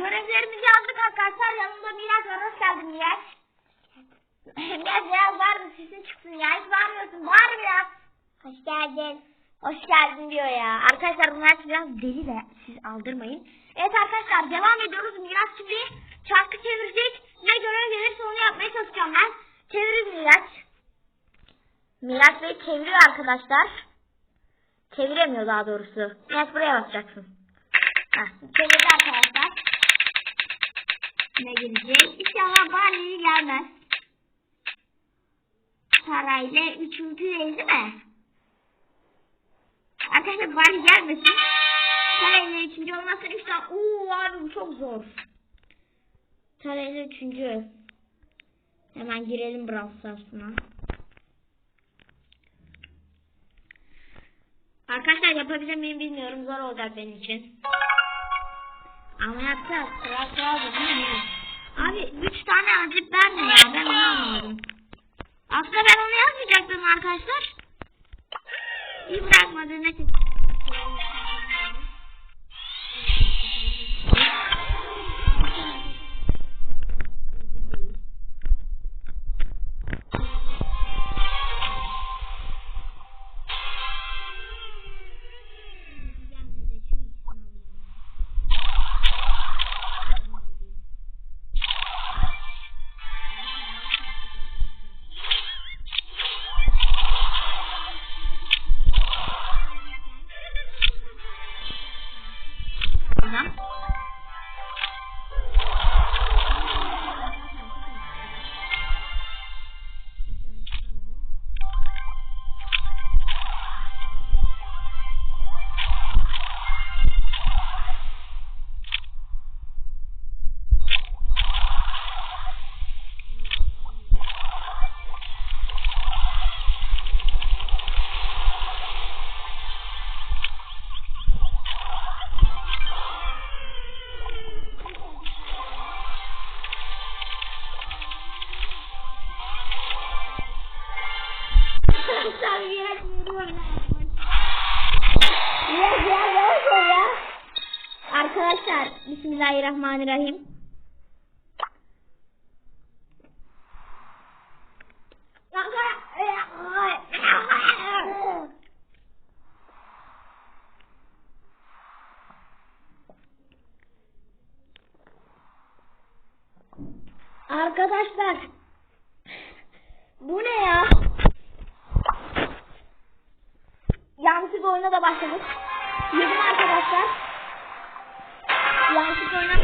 Görevlerimizi yazdık arkadaşlar. Yanımda Miraç var. Hoş geldin Miraç. Miraç biraz bağırdı. Sesin çıksın ya. Hiç bağırmıyorsun. Bağır biraz. Hoş geldin. Hoş geldin diyor ya. Arkadaşlar Miraç biraz deli de siz aldırmayın. Evet arkadaşlar devam ediyoruz. Miraç şimdi çarkı çevirecek. Ne görev gelirse onu yapmaya çalışacağım ben. Çevirin Miraç. Miraç Bey çeviriyor arkadaşlar. Çeviremiyor daha doğrusu. Miraç buraya basacaksın. Heh, çevirdi arkadaşlar. Ne gelecek? İnşallah Barley gelmez. Parayla üçüncü değil mi? Arkadaşlar Barley gelmesin. Parayla üçüncü olmasın. Üç tane. Uuu abi bu çok zor. Parayla üçüncü. Hemen girelim Brawl Stars'ına. Arkadaşlar yapabilir miyim bilmiyorum. Zor olacak benim için. Yapacağız. Sıra sıra mi? Abi üç tane acip verme ya. Ben onu anlamadım. Aslında ben onu yazmayacaktım arkadaşlar. İyi bırakmadı. Ne biraz yavaş ol ya. Arkadaşlar Bismillahirrahmanirrahim. Arkadaşlar bu ne ya? Yanlışlıkla oyuna da başladık. Yedim arkadaşlar. Yanlışlıkla oyuna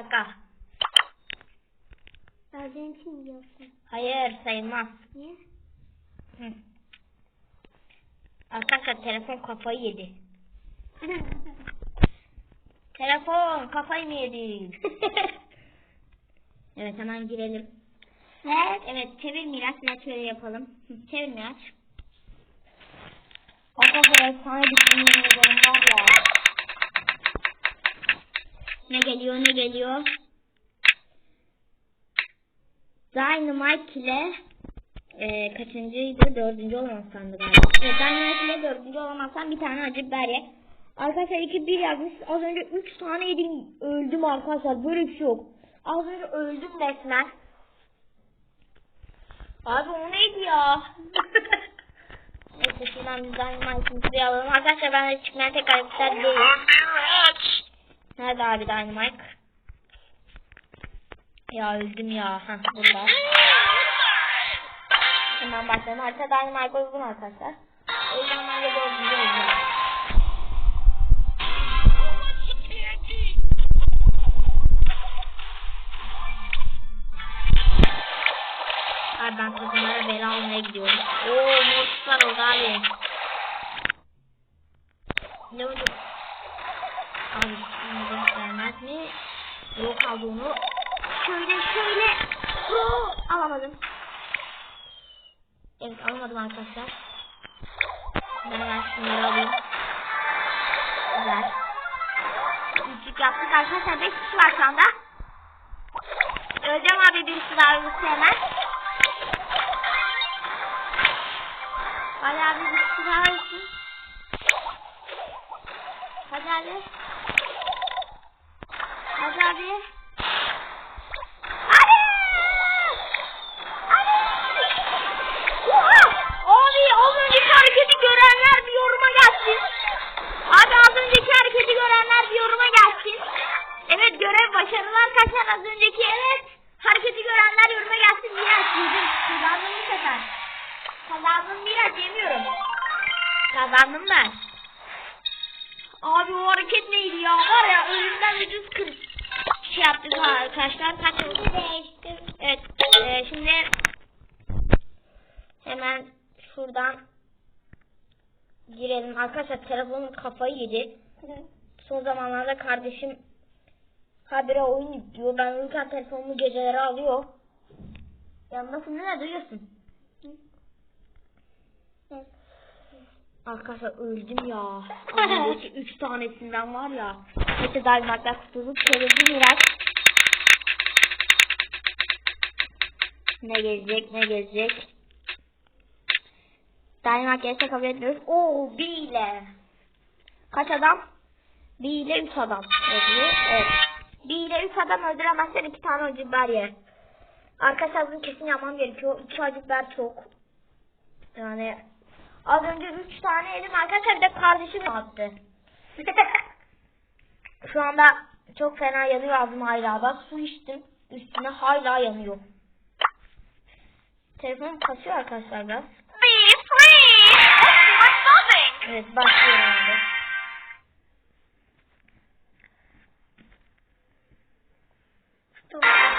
Dakika. Arjantin yiyorsun. Hayır sayılmaz. Niye? Hı. Arkadaşlar telefon kafayı yedi. Telefon kafayı mı yedi? evet hemen girelim. Evet, evet çevir Miraç. Miraç şöyle yapalım. Çevir Miraç. Arkadaşlar efsane bir ederim var ya. Ne geliyor ne geliyor? Dynamite ile e, kaçıncıydı? Dördüncü olamazsan galiba. Evet, Dynamite ile dördüncü olamazsan bir tane acı biber ye. Arkadaşlar 2-1 yazmış. Az önce 3 tane yedim. Öldüm arkadaşlar. Böyle bir şey yok. Az önce öldüm resmen. Abi o neydi ya? Neyse şuradan bir Dynamite'ın alalım. Arkadaşlar ben de çıkmaya tekrar ister değilim. Nerede abi Dynamite? Ya öldüm ya. Heh, burada. Hemen başlayalım. Harita Dynamite uygun arkadaşlar. O yüzden ben de dördüncü olacağım. Abi ben kızımlara bela almaya gidiyorum. Oo mortis var orada abi. Ne oldu? Abi şimdi göstermez mi? Yok abi onu. Şöyle şöyle. Pro alamadım. Evet alamadım arkadaşlar. Ben hemen şunları alayım. Güzel. Üçlük yaptık arkadaşlar. Beş kişi var şu anda. Evet görev başarılı arkadaşlar az önceki evet. Hareketi görenler yoruma gelsin. Miraç yedim. Kazandım bu sefer. Kazandım Miraç yemiyorum. Kazandım ben. Abi o hareket neydi ya? Var ya ölümden ucuz kır. Şey yaptık arkadaşlar. Kaç oldu? Evet. e, şimdi hemen şuradan girelim. Arkadaşlar telefonum kafayı yedi. Son zamanlarda kardeşim habire oyun yüklüyor. Ben uyurken telefonumu geceleri alıyor. Yanındasın mi? Duyuyorsun. Arkadaşlar öldüm ya. Anadaki üç tanesinden var ya. Neyse daymaklar kurtulduk. Çevirdim biraz. Ne gelecek ne gelecek. Daymak gelirse kabul etmiyoruz. Oo bir ile. Kaç adam? Bir ile üç adam yazıyor. Evet. Bir ile üç adam öldüremezsen iki tane acı biber ye. Arkadaşlar bunu kesin yapmam gerekiyor. İki acı biber çok. Yani az önce üç tane yedim arkadaşlar bir de kardeşim attı. Şu anda çok fena yanıyor ağzım hala. Bak su içtim. Üstüne hala yanıyor. Telefonum kasıyor arkadaşlar biraz. What's buzzing? Evet başlıyorum şimdi. Doctor.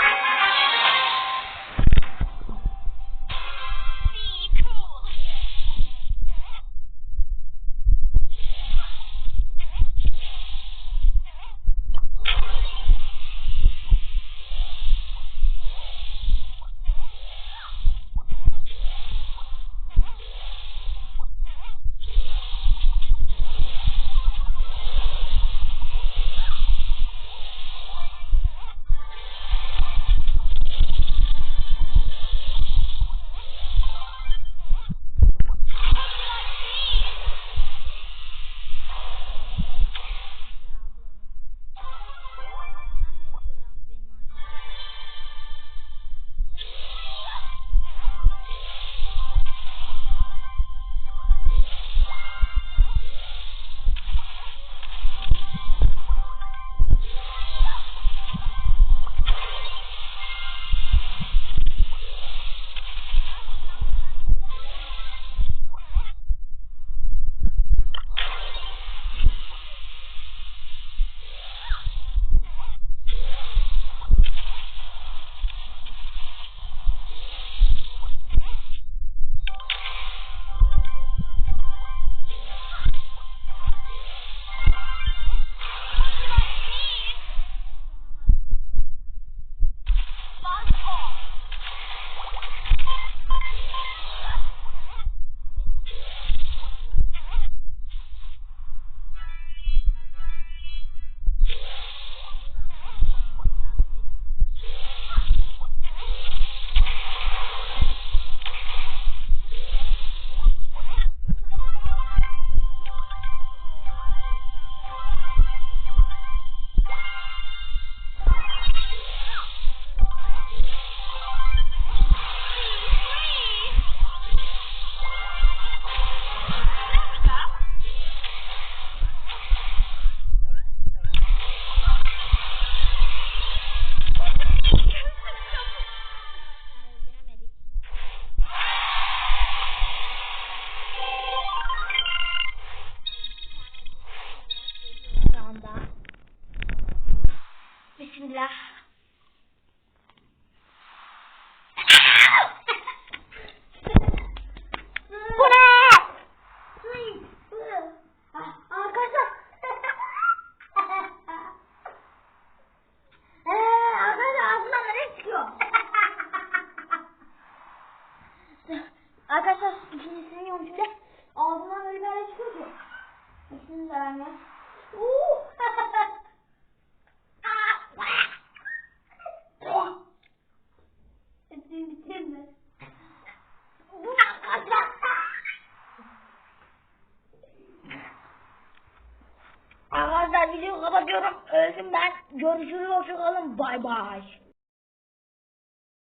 Ben. Görüşürüz. Hoşçakalın. Bay bay.